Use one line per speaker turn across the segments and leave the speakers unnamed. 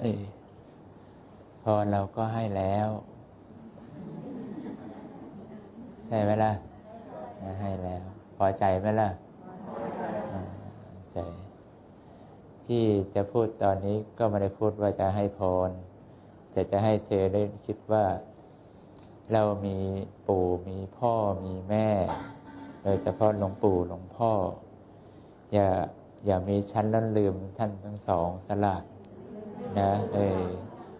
เออพรเราก็ให้แล้ว ใช่ไหมล่ะ ให้แล้ว พอใจไหมล่ะอ่าใจ ที่จะพูดตอนนี้ก็ไม่ได้พูดว่าจะให้พร แต่จะให้เธอได้คิดว่า เรามีปู่มีพ่อมีแม่ โดยเฉพาะหลวงปู่หลวงพ่อ อย่าอย่ามีชั้นล้นลืมท่านทั้งสองสละ นะเออ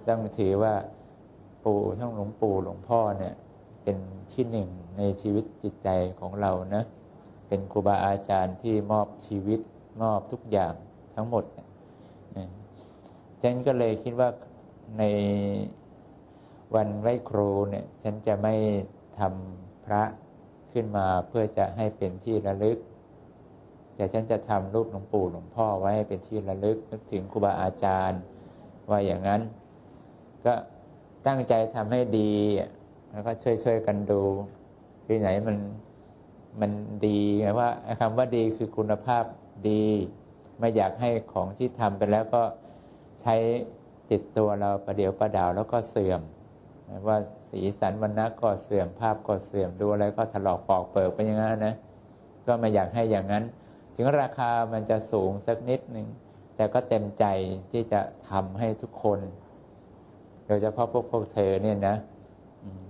ต้องถือว่าปู่ทั้งหลวงปู่หลวงพ่อเนี่ย เป็นที่หนึ่งในชีวิตจิตใจของเรานะเป็นครูบาอาจารย์ที่มอบชีวิตมอบทุกอย่างทั้งหมดเฉันก็เลยคิดว่าในวันไหว้ครูเนี่ย ฉันจะไม่ทำพระขึ้นมาเพื่อจะให้เป็นที่ระลึก แต่ฉันจะทำรูปหลวงปู่หลวงพ่อไว้ให้เป็นที่ระลึกนึกถึงครูบาอาจารย์ ว่าอย่างนั้น ก็ตั้งใจทำให้ดี แล้วก็ช่วยช่วยกันดูที่ไหนมันมันดีไงว่าคำว่าดีคือคุณภาพดี ไม่อยากให้ของที่ทำไปแล้วก็ใช้ติดตัวเราประเดี๋ยวประดาวแล้วก็เสื่อมว่าสีสันวันนะก็เสื่อมภาพก็เสื่อมดูอะไรก็ถลอกปอกเปิดไปอย่างนั้นนะ ก็ไม่อยากให้อย่างนั้น ถึงราคามันจะสูงสักนิดหนึ่ง แต่ก็เต็มใจที่จะทำให้ทุกคน โดยเฉพาะพวกพวกเธอเนี่ยนะ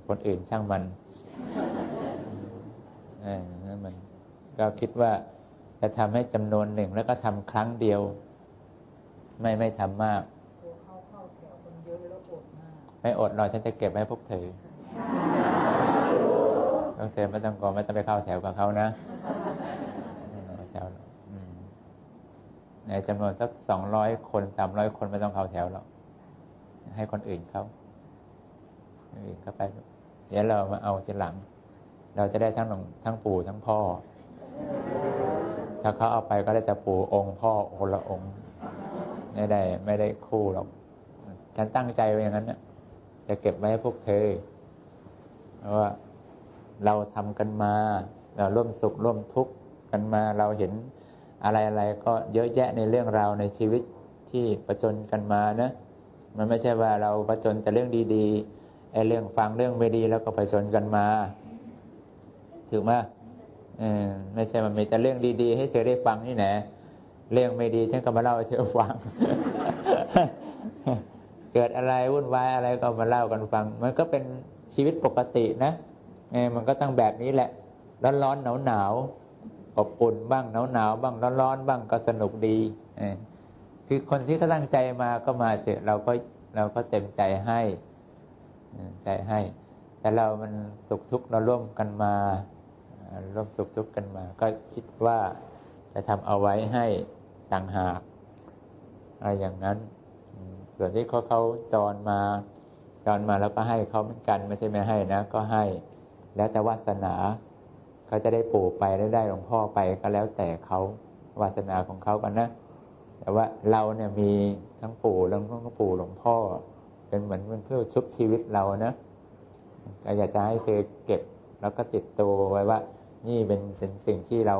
คนอื่นช่างมันออนั่นมันก็คิดว่าจะทำให้จำนวนหนึ่งแล้วก็ทำครั้งเดียว ไม่ไม่ทำมาก
กลัวเข้าเข้าแถวคนเยอะแล้วอดมาก
ไม่อดหรอกฉันจะเก็บไว้พวกเธอพวกเธอไม่ต้องกลัวไม่ต้องไปเข้าแถวกับเขานะไม่ต้องเข้าแถวหรอกอืมใน จำนวนสักสองร้อยคนสามร้อยคนไม่ต้องเข้าแถวหรอกให้คนอื่นเขาคนอื่นเข้าไป เดี๋ยวเรามาเอาทีหลัง เราจะได้ทั้งหลวงทั้งปู่ทั้งพ่อ ถ้าเขาเอาไปก็ได้แต่ปู่องค์พ่อคนละองค์ไม่ได้ไม่ได้คู่หรอก ฉันตั้งใจไว้อย่างนั้นนะจะเก็บไว้ให้พวกเธอเพราะว่าเราทำกันมา เราร่วมสุขร่วมทุกข์กันมาเราเห็น อะไรอะไรก็เยอะแยะในเรื่องราวในชีวิตที่ประจนกันมานะมันไม่ใช่ว่าเราประจนแต่เรื่องดีๆไอ้เรื่องฟังเรื่องไม่ดีแล้วก็ประจนกันมาถูกไหมเออไม่ใช่มันมีแต่เรื่องดี ๆ ให้เธอได้ฟังนี่แหละเรื่องไม่ดีฉันก็มาเล่าให้เธอฟัง เกิดอะไรวุ่นวายอะไรก็มาเล่ากันฟัง มันก็เป็นชีวิตปกตินะเออมันก็ต้องแบบนี้แหละ ร้อนๆหนาวๆ อบอุ่นบ้างหนาวๆบ้างร้อนๆบ้างก็สนุกดีคือคนที่เขาตั้งใจมาก็มาเถอะเราก็เราก็เต็มใจให้ใจให้ แต่เรามันสุขทุกข์เราร่วมกันมาเอ่อร่วมสุขทุกข์กันมา ก็คิดว่าจะทำเอาไว้ให้ต่างหากอะไรอย่างนั้น ส่วนที่เขาเขาจรมาจรมาแล้วก็ให้เขาเหมือนกันไม่ใช่ไม่ให้นะ ก็ให้ แล้วแต่วาสนา เขาจะได้ปู่ไปได้ได้หลวงพ่อไปก็แล้วแต่เขาวาสนาของเขากันนะ แต่ว่าเราเนี่ยมีทั้งปู่แล้วทั้งปู่หลวงพ่อ เป็นเหมือนเป็นเพื่อชุบชีวิตเรานะก็อยากจะให้เธอเก็บแล้วก็ติดตัวไว้ว่า นี่เป็นเป็นสิ่งที่เรา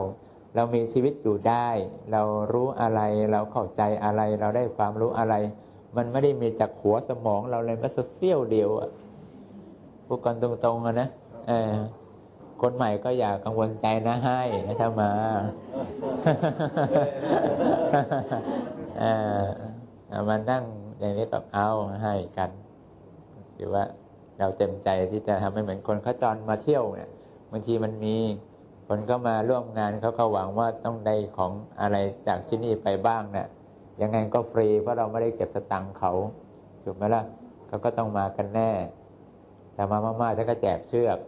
เรามีชีวิตอยู่ได้ เรารู้อะไรเราเข้าใจอะไร เราได้ความรู้อะไร มันไม่ได้มีจากหัวสมองเราเลยแม้สักเสี้ยวเดียวอะพูดกันตรงๆอะนะเออ คนใหม่ก็อย่ากังวลใจนะให้นะถ้ามาเอามานั่งอย่างนี้กับเอาให้กันถือว่าเราเต็มใจที่จะทำให้เหมือนคนเขาจรมาเที่ยวเนี่ยบางทีมันมีคนก็มาร่วมงานเขาก็หวังว่าต้องได้ของอะไรจากที่นี่ไปบ้างเนี่ยยังไงก็ฟรีเพราะเราไม่ได้เก็บสตังค์เขาถูกไหมล่ะเขาก็ต้องมากันแน่ แต่มามากๆฉันก็แจกเชือก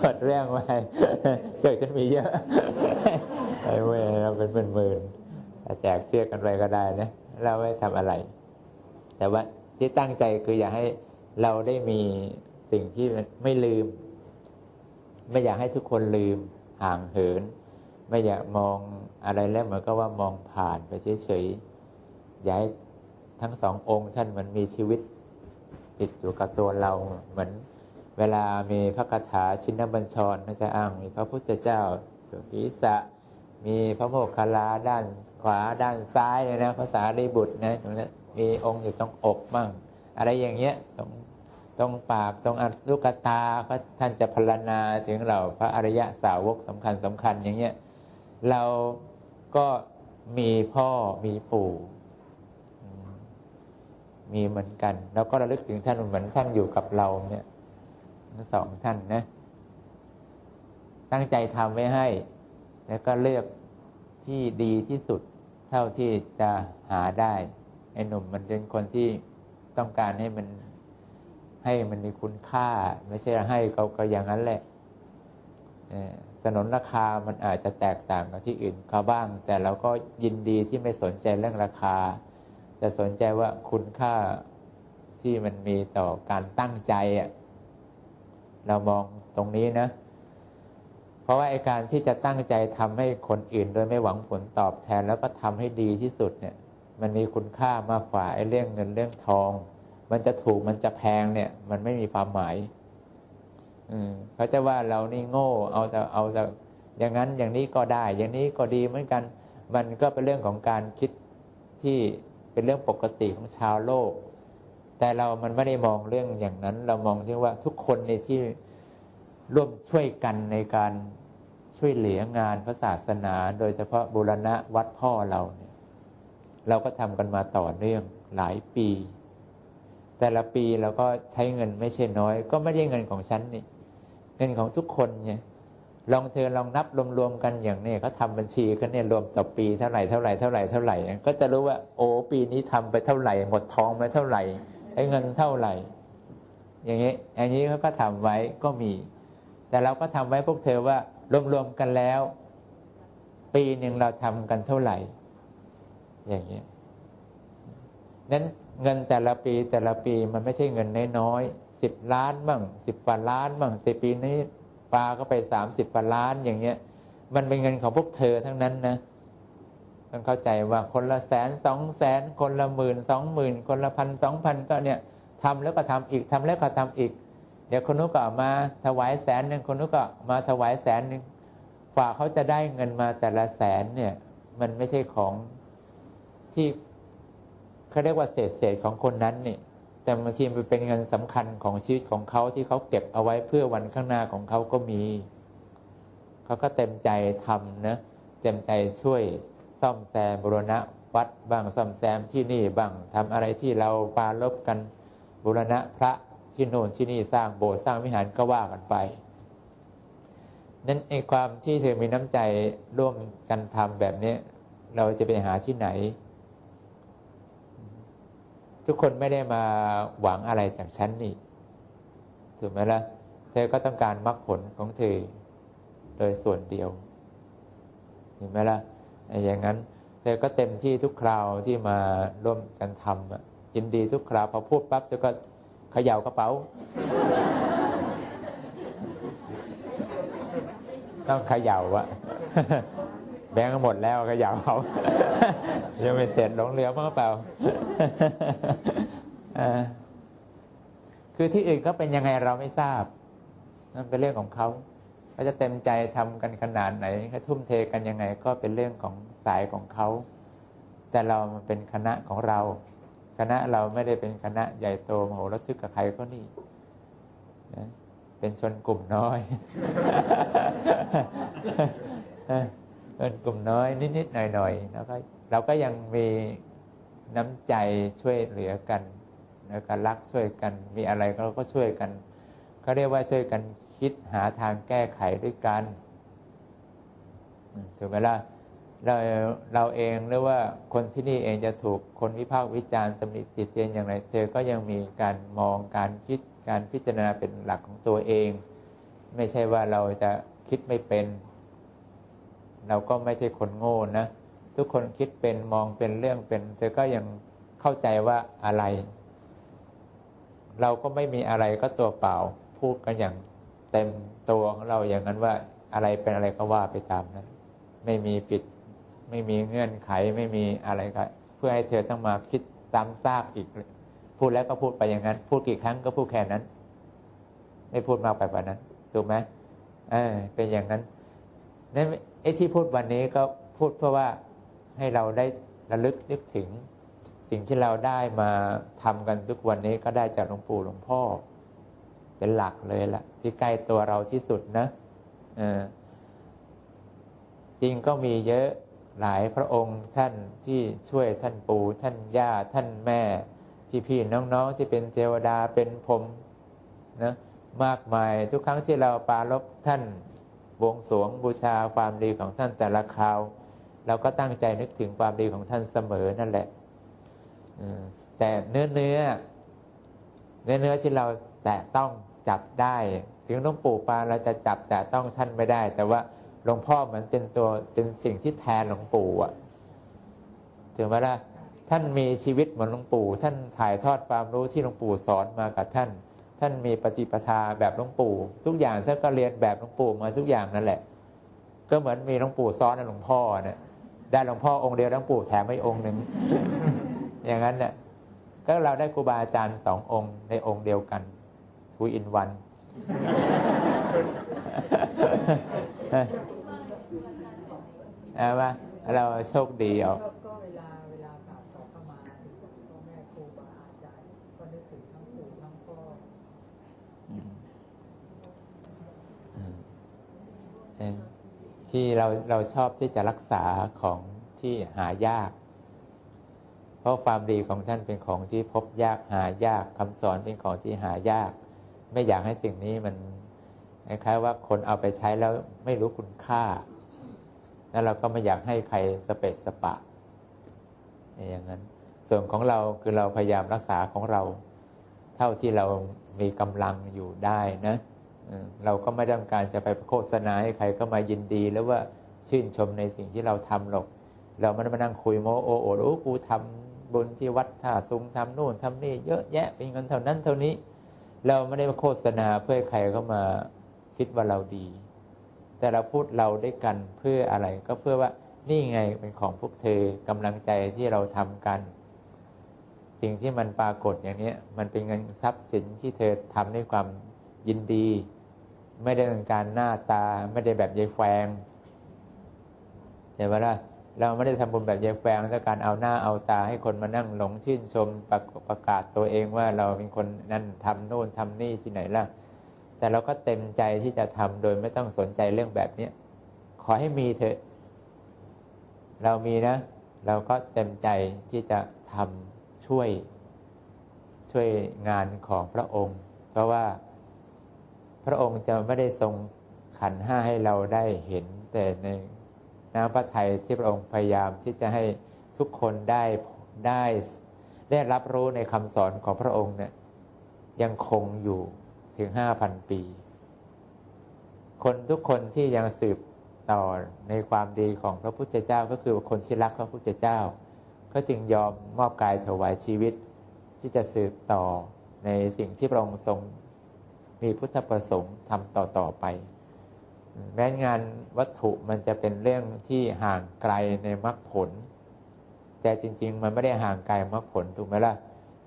หมดเรื่องไปเชือกฉันมีเยอะไอ้เว้ยเราเป็นเป็นหมื่นแจกเชือกกันไปก็ได้นะเราไม่ทำอะไร แต่ว่าที่ตั้งใจคืออยากให้เราได้มีสิ่งที่ไม่ลืม ไม่อยากให้ทุกคนลืมห่างเหิน ไม่อยากมองอะไรแล้วเหมือนก็ว่ามองผ่านไปเฉยๆอยากให้ทั้งสององค์ท่านเหมันมีชีวิต ติดอยู่กับตัวเราเหมือนเวลามีพระคาถาชินบัญชรก็จะอ้างมีพระพุทธเจ้าสุศีษะ มีพระโมคคัลลาด้านขวาด้านซ้ายเลยนะภาษาลีบุตรนะตรงนั้นมีองค์อยู่ตรงอกมั่ง อะไรอย่างเงี้ยตรงตรงปากตรงอลูกตาก็ท่านจะพรรณนาถึงเราพระอริยะสาวกสำคัญสำคัญอย่างเงี้ยเราก็มีพ่อมีปู่ มีเหมือนกัน แล้วก็ระลึกถึงท่านเหมือนท่านอยู่กับเราเนี่ยทั้งสองท่านนะ ตั้งใจทำไว้ให้ แล้วก็เลือกที่ดีที่สุด เท่าที่จะหาได้ไอ้หนุ่มมันเป็นคนที่ต้องการให้มันให้มันมีคุณค่า ไม่ใช่ให้เขาก็อย่างนั้นแหละสนนราคามันอาจจะแตกต่างกับที่อื่นเขาบ้าง แต่เราก็ยินดีที่ไม่สนใจเรื่องราคา แต่สนใจว่าคุณค่าที่มันมีต่อการตั้งใจอะเรามองตรงนี้นะ เพราะว่าไอการที่จะตั้งใจทำให้คนอื่น โดยไม่หวังผลตอบแทนแล้วก็ทำให้ดีที่สุดเนี่ย มันมีคุณค่ามากกว่าไอ้เรื่องเงินเรื่องทอง มันจะถูกมันจะแพงเนี่ย มันไม่มีความหมายอืมเขาจะว่าเรานี่โง่ เอาแต่เอาแต่อย่างนั้นอย่างนี้ก็ได้ อย่างนี้ก็ดีเหมือนกัน มันก็เป็นเรื่องของการคิดที่ เป็นเรื่องปกติของชาวโลก แต่เรามันไม่ได้มองเรื่องอย่างนั้น เรามองที่ว่าทุกคนในที่ร่วมช่วยกันในการช่วยเหลืองานพระศาสนา โดยเฉพาะบูรณะวัดพ่อเราเนี่ยเราก็ทำกันมาต่อเนื่องหลายปี แต่ละปีเราก็ใช้เงินไม่ใช่น้อย ก็ไม่ได้เงินของฉันนี่เงินของทุกคนไง ลองเธอลองนับรวมๆกันอย่างนี้เขาทำบัญชีกันเนี่ยรวมต่อปีเท่าไหร่เท่าไหร่เท่าไหร่เท่าไหร่ ก็จะรู้ว่า โอ้ปีนี้ทำไปเท่าไหร่ หมดทองไปเท่าไหร่ไอ้เงินเท่าไหร่ อย่างนี้อย่างนี้เขาก็ทำไว้ก็มี แต่เราก็ทำไว้พวกเธอว่ารวมๆกันแล้ว ปีหนึ่งเราทำกันเท่าไหร่ อย่างนี้นั้นเงินแต่ละปีแต่ละปีมันไม่ใช่เงินน้อยๆสิบล้านบ้างสิบกว่าล้านบ้างสิปีนี้ ปลาก็ไปสามสิบกว่าล้านอย่างเงี้ย มันเป็นเงินของพวกเธอทั้งนั้นนะต้องเข้าใจว่าคนละแสนสองแสนคนละหมื่นสองหมื่นคนละพันสองพันก็เนี่ยทำแล้วก็ทำอีกทำแล้วก็ทำอีก เดี๋ยวคนนู้นก็เอมาถวายแสนหนึ่งคนนู้นก็มาถวายแสนหนึ่งกว่าเขาจะได้เงินมาแต่ละแสนเนี่ย มันไม่ใช่ของที่เขาเรียกว่าเศษเศษของคนนั้นนี่ แต่บางทีมันเป็นเงินสำคัญของชีวิตของเขาที่เขาเก็บเอาไว้เพื่อวันข้างหน้าของเขาก็มี เขาก็เต็มใจทำนะเต็มใจช่วยซ่อมแซมบูรณะวัดบ้างซ่อมแซมที่นี่บ้างทำอะไรที่เราปาลบกันบูรณะพระที่โน่นที่นี่สร้างโบสถ์สร้างวิหารก็ว่ากันไป นั้นไอ้ความที่เธอมีน้ำใจร่วมกันทำแบบนี้เราจะไปหาที่ไหน ทุกคนไม่ได้มาหวังอะไรจากฉันนี่ถูกไหมละ่ะ เธอก็ต้องการมรรคผลของเธอโดยส่วนเดียวเห็นไหมละ่ะไอ้อย่างนั้น เธอก็เต็มที่ทุกคราวที่มาร่วมกันทำอะยินดีทุกคราวพอพูดปั๊บเธอก็เขย่ากระเป๋า ต้องเขย่าอะแบงก์หมดแล้วเขย่าเขา ยังไม่เสร็จหลงเหลือมั้งเปล่าอ่าคือที่อื่นเขาเป็นยังไงเราไม่ทราบ นั่นเป็นเรื่องของเขาเขาจะเต็มใจทำกันขนาดไหนเขาทุ่มเทกันยังไงก็เป็นเรื่องของสายของเขา แต่เรามันเป็นคณะของเรา คณะเราไม่ได้เป็นคณะใหญ่โตมโหฬารทึกกับใครก็นี่นะเป็นชนกลุ่มน้อยเป็นกลุ่มน้อยนิดๆหน่อยๆแล้วก็ เราก็ยังมีน้ำใจช่วยเหลือกันแล้วก็รักช่วยกันมีอะไรเราก็ช่วยกันเขาเรียกว่าช่วยกันคิดหาทางแก้ไขด้วยกันถูกไหมล่ะเราเราเองหรือว่าคนที่นี่เองจะถูกคนวิพากษ์วิจารณ์ตำหนิติเตียนอย่างไรเธอก็ยังมีการมองการคิดการพิจารณาเป็นหลักของตัวเอง ไม่ใช่ว่าเราจะคิดไม่เป็น เราก็ไม่ใช่คนโง่นะ ทุกคนคิดเป็นมองเป็นเรื่องเป็น เธอก็ยังเข้าใจว่าอะไร เราก็ไม่มีอะไรก็ตัวเปล่า พูดกันอย่างเต็มตัวของเราอย่างนั้นว่าอะไรเป็นอะไรก็ว่าไปตามนั้น ไม่มีปิด ไม่มีเงื่อนไขไม่มีอะไรก็เพื่อให้เธอต้องมาคิดซ้ำซากอีก พูดแล้วก็พูดไปอย่างนั้น พูดกี่ครั้งก็พูดแค่นั้น ไม่พูดมากไปกว่านั้นถูกไหมเออเป็นอย่างนั้นนั่นไอ้ที่พูดวันนี้ก็พูดเพราะว่า ให้เราได้ระลึกนึกถึง สิ่งที่เราได้มาทำกันทุกวันนี้ก็ได้จากหลวงปู่หลวงพ่อ เป็นหลักเลยละที่ใกล้ตัวเราที่สุดนะจริงก็มีเยอะหลายพระองค์ท่านที่ช่วยท่านปู่ท่านย่าท่านแม่ พี่ๆน้องๆที่เป็นเทวดาเป็นพรมนะมากมายทุกครั้งที่เราปารบท่านบวงสวงบูชาความดีของท่านแต่ละคราว เราก็ตั้งใจนึกถึงความดีของท่านเสมอนั่นแหละแต่เนื้อเนื้อเนื้อเนื้อที่เราแตะต้องจับได้ ถึงหลวงปู่ปานเราจะจับแตะต้องท่านไม่ได้ แต่ว่าหลวงพ่อเหมือนเป็นตัวเป็นสิ่งที่แทนหลวงปู่อะถึงไหมล่ะท่านมีชีวิตเหมือนหลวงปู่ ท่านถ่ายทอดความรู้ที่หลวงปู่สอนมากับท่าน ท่านมีปฏิปทาแบบหลวงปู่ ทุกอย่างท่านก็เรียนแบบหลวงปู่มาทุกอย่างนั่นแหละ ก็เหมือนมีหลวงปู่ซ้อนในหลวงพ่อเนี่ย ได้หลวงพ่อองค์เดียวหลวงปู่แถมให้องค์หนึ่งอย่างนั้นเนี่ยก็เราได้ครูบาอาจารย์สององค์ในองค์เดียวกันทูอินวันเอาว่าเราโชคดีเอา
ก็ก็เวลาเวลากราบขอเข้ามาถึงพ่อแม่ครูบาอาจารย์ก็นึกถึงทั้งปู่ทั้งพ่อ
เอง ที่เราเราชอบที่จะรักษาของที่หายาก เพราะความดีของท่านเป็นของที่พบยากหายากคำสอนเป็นของที่หายาก ไม่อยากให้สิ่งนี้มันคล้ายๆว่าคนเอาไปใช้แล้วไม่รู้คุณค่า แล้วเราก็ไม่อยากให้ใครสเปะสปะอย่างนั้น ส่วนของเราคือเราพยายามรักษาของเรา เท่าที่เรามีกำลังอยู่ได้นะ เราก็ไม่ต้องการจะไปโฆษณาให้ใครก็มายินดีแล้วว่าชื่นชมในสิ่งที่เราทำหรอก เราไม่ได้มานั่งคุยโมโอโอดโอ้กูทำบุญที่วัดท่าซุงทำนู่นทำนี่เยอะแยะเป็นเงินเท่านั้นเท่านี้ เราไม่ได้มาโฆษณาเพื่อให้ใครก็มาคิดว่าเราดี แต่เราพูดเราด้วยกันเพื่ออะไรก็เพื่อว่านี่ไงเป็นของพวกเธอกำลังใจที่เราทำกัน สิ่งที่มันปรากฏอย่างนี้มันเป็นเงินทรัพย์สินที่เธอทำด้วยความยินดี ไม่ได้ต้องการหน้าตา ไม่ได้แบบยายแฟงเห็นไหมล่ะเราไม่ได้ทำบุญแบบยายแฟงต้องการเอาหน้าเอาตา ให้คนมานั่งหลงชื่นชมประประกาศตัวเองว่าเราเป็นคนนั่นทำโน่นทำนี่ที่ไหนล่ะ แต่เราก็เต็มใจที่จะทำโดยไม่ต้องสนใจเรื่องแบบเนี้ยขอให้มีเถอะ เรามีนะ เราก็เต็มใจที่จะทำช่วยช่วยงานของพระองค์ เพราะว่า พระองค์จะไม่ได้ทรงขันห้าให้เราได้เห็น แต่ในน้ำพระทัยที่พระองค์พยายามที่จะให้ทุกคนได้ได้ได้รับรู้ในคำสอนของพระองค์เนี่ยยังคงอยู่ถึงห้าพันปี คนทุกคนที่ยังสืบต่อในความดีของพระพุทธเจ้าก็คือคนที่รักพระพุทธเจ้า ก็จึงยอมมอบกายถวายชีวิต ที่จะสืบต่อในสิ่งที่พระองค์ทรง มีพุทธประสงค์ทำต่อต่อไป แม้งานวัตถุมันจะเป็นเรื่องที่ห่างไกลในมรรคผล แต่จริง ๆ มันไม่ได้ห่างไกลมรรคผลถูกไหมล่ะ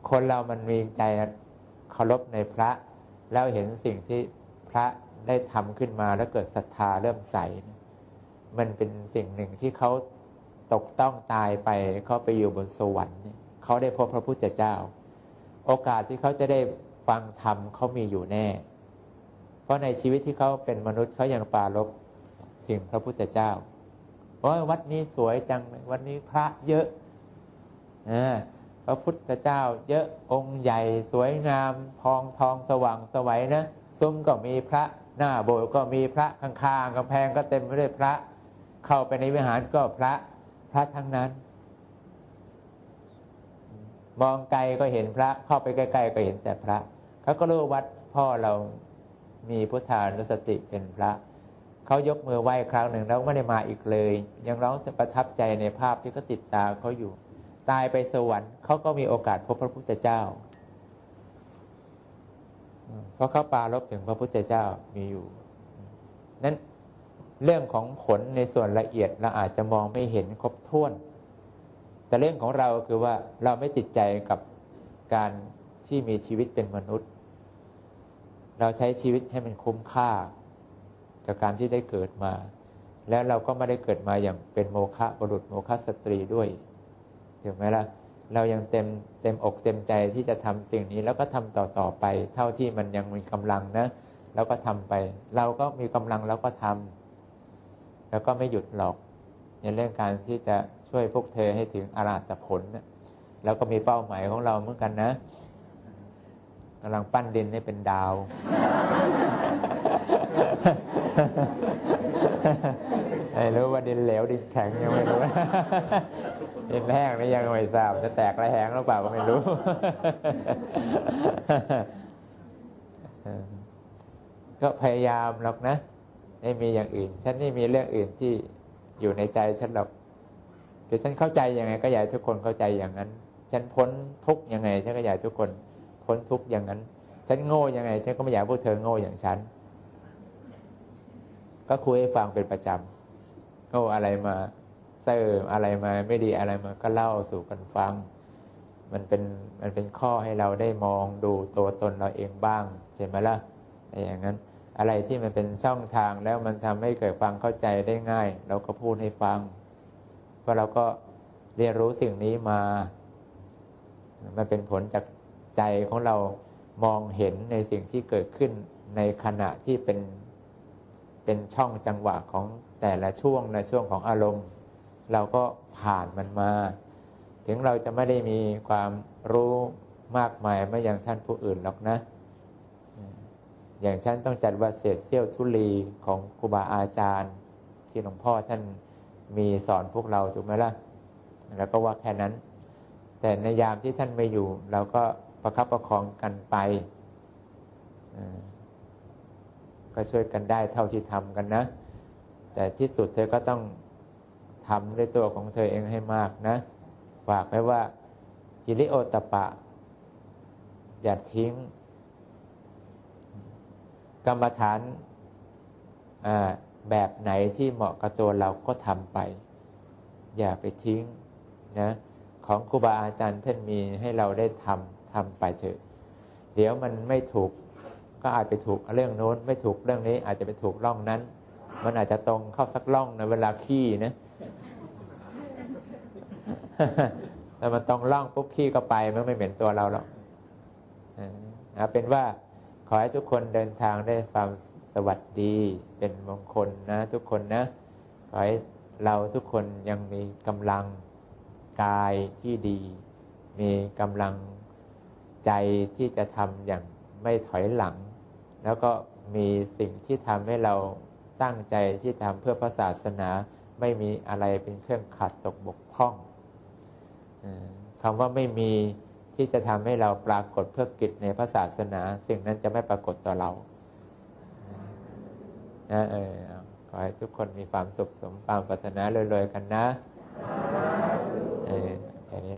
คนเรามันมีใจเคารพในพระ แล้วเห็นสิ่งที่พระได้ทำขึ้นมาแล้วเกิดศรัทธาเริ่มใสเนี่ยมันเป็นสิ่งหนึ่งที่เขาตกต้องตายไปเขาไปอยู่บนสวรรค์เขาได้พบพระพุทธเจ้า โอกาสที่เขาจะได้ ฟังธรรมเขามีอยู่แน่ เพราะในชีวิตที่เขาเป็นมนุษย์เขายังปารบถึงพระพุทธเจ้าโอ้ยวัดนี้สวยจังวัดนี้พระเยอะอาพระพุทธเจ้า เยอะองค์ใหญ่สวยงามทองทองสว่างสวัยนะซุ้มก็มีพระหน้าโบสถ์ก็มีพระข้างๆกำแพงก็เต็มไปด้วยพระ เข้าไปในวิหารก็พระพระทั้งนั้น มองไกลก็เห็นพระ เข้าไปใกล้ๆก็เห็นแต่พระ เขาก็รู้วัดพ่อเรามีพุทธานุสติเป็นพระเขายกมือไหว้ครั้งหนึ่งแล้วไม่ได้มาอีกเลย ยังร้องประทับใจในภาพที่เขาติดตาเขาอยู่ ตายไปสวรรค์เขาก็มีโอกาสพบพระพุทธเจ้าเพราะเขาปารบถึงพระพุทธเจ้ามีอยู่นั้นเรื่องของผลในส่วนละเอียดเราอาจจะมองไม่เห็นครบถ้วน แต่เรื่องของเราคือว่าเราไม่ติดใจกับการ ที่มีชีวิตเป็นมนุษย์ เราใช้ชีวิตให้มันคุ้มค่ากับการที่ได้เกิดมา แล้วเราก็ไม่ได้เกิดมาอย่างเป็นโมฆะบุรุษโมฆะสตรีด้วยถูกไหมล่ะเรายังเต็มเต็มอกเต็มใจที่จะทำสิ่งนี้แล้วก็ทำต่อต่อไป เท่าที่มันยังมีกำลังนะแล้วก็ทำไป เราก็มีกำลังแล้วก็ทำแล้วก็ไม่หยุดหรอก ในเรื่องการที่จะช่วยพวกเธอให้ถึงอาราตผลนะแล้วก็มีเป้าหมายของเราเหมือนกันนะ กำลังปั้นดินให้เป็นดาวไม่รู้ว่าดินเหลวดินแข็งยังไม่รู้ ดินแห้งนี่ยังไม่ทราบ จะแตกระแหงหรือเปล่าก็ไม่รู้ ก็พยายามหรอกนะไม่มีอย่างอื่น ฉันไม่มีเรื่องอื่นที่อยู่ในใจฉันหรอกคือฉันเข้าใจยังไง ก็อยากทุกคนเข้าใจอย่างนั้น ฉันพ้นทุกยังไง ฉันก็อยากทุกคน พ้นทุกข์อย่างนั้น ฉันโง่ยังไง ฉันก็ไม่อยากพวกเธอโง่อย่างฉัน ก็คุยให้ฟังเป็นประจำโง่อะไรมาเสริมอะไรมาไม่ดีอะไรมาก็เล่าสู่กันฟัง มันเป็นมันเป็นข้อให้เราได้มองดูตัวตนเราเองบ้างใช่ไหมล่ะอย่างนั้นอะไรที่มันเป็นช่องทางแล้วมันทำให้เกิดความเข้าใจได้ง่าย เราก็พูดให้ฟังเพราะเราก็เรียนรู้สิ่งนี้มา มันเป็นผลจาก ใจของเรามองเห็นในสิ่งที่เกิดขึ้นในขณะที่เป็นเป็นช่องจังหวะของแต่ละช่วงในช่วงของอารมณ์ เราก็ผ่านมันมา ถึงเราจะไม่ได้มีความรู้มากมายไม่อย่างท่านผู้อื่นหรอกนะ อย่างฉันต้องจัดว่าเศษเสี้ยวทุลีของครูบาอาจารย์ ที่หลวงพ่อท่านมีสอนพวกเราถูกไหมล่ะ แล้วก็ว่าแค่นั้น แต่ในยามที่ท่านไม่อยู่ เราก็ ประคับประคองกันไปก็ช่วยกันได้เท่าที่ทำกันนะ แต่ที่สุดเธอก็ต้องทำด้วยตัวของเธอเองให้มากนะฝากไว้ว่าฮิริโอตปะ อย่าทิ้ง กรรมฐานแบบไหนที่เหมาะกับตัวเราก็ทำไป อย่าไปทิ้งนะของครูบาอาจารย์ท่านมีให้เราได้ทำ ทำไปเถอะเดี๋ยวมันไม่ถูกก็อาจไปถูกเรื่องโน้นไม่ถูกเรื่องนี้อาจจะไปถูกร่องนั้น มันอาจจะตรงเข้าสักร่องในเวลาขี้นะแต่มันตรงร่องปุ๊บขี้ก็ไปมันไม่เหม็นตัวเราหรอกเอาเป็นว่าขอให้ทุกคนเดินทางได้ความสวัสดีเป็นมงคลนะทุกคนนะขอให้เราทุกคนยังมีกำลังกายที่ดี มีกำลัง ใจที่จะทำอย่างไม่ถอยหลัง แล้วก็มีสิ่งที่ทำให้เราตั้งใจที่ทำเพื่อพระศาสนาไม่มีอะไรเป็นเครื่องขัดตกบกพร่องคำว่าไม่มีที่จะทำให้เราปรากฏเพื่อกิจในพระศาสนา สิ่งนั้นจะไม่ปรากฏต่อเรานะเออขอให้ทุกคนมีความสุขสมความปรารถนาเลยๆกันนะ